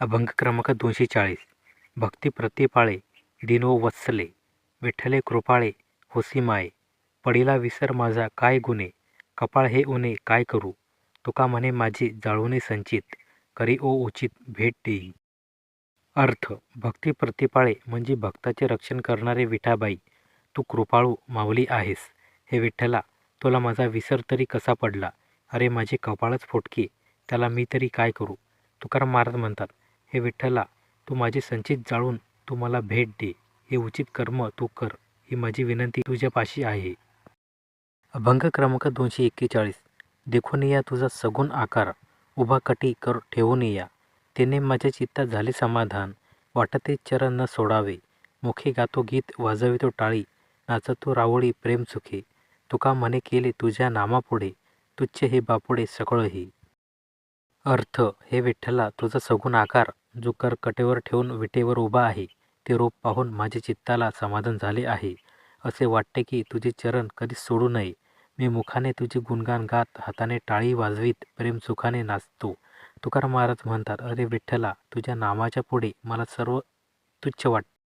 अभंग क्रमांक दोनशे चाळीस. भक्ती प्रतिपाळे दिनो वत्सले विठ्ठले कृपाळे होसी माये पडिला विसर माझा काय गुणे कपाळ हे उणे काय करू तुका म्हणे माझी जाळूने संचित करी ओ उचित भेट देई. अर्थ भक्ती प्रतिपाळे म्हणजे भक्ताचे रक्षण करणारे विठाबाई तू कृपाळू माऊली आहेस. हे विठ्ठला तुला माझा विसर तरी कसा पडला? अरे माझे कपाळच फुटके त्याला मी तरी काय करू? तुकाराम महाराज म्हणतात. हे विठ्ठला तू माझी संचित जाळून तू मला भेट दे. हे उचित कर्म तू कर ही माझी विनंती तुझ्यापाशी आहे. अभंग क्रमांक दोनशे एक्केचाळीस. देखून या तुझा सगुण आकार. उभा कटी कर ठेवून या. तिने माझ्या चित्तात झाले समाधान. वाटते चरण न सोडावे. मुखे गातो गीत वाजवितो टाळी. नाचतो रावळी प्रेम सुखे. तुका म्हणे केले तुझ्या नामापुढे. तुच्छ हे बापुडे सकळही अर्थ हे विठ्ठला तुझा सगुण आकार जो कर कटेवर ठेवून विटेवर उभा आहे ते रूप पाहून माझे चित्ताला समाधान झाले आहे. असे वाटते की तुझे चरण कधी सोडू नये. मी मुखाने तुझे गुणगान गात हाताने टाळी वाजवीत प्रेम सुखाने नाचतो. तुकाराम महाराज म्हणतात अरे विठ्ठला तुझ्या नामाच्या पुढे मला सर्व तुच्छ वाटते.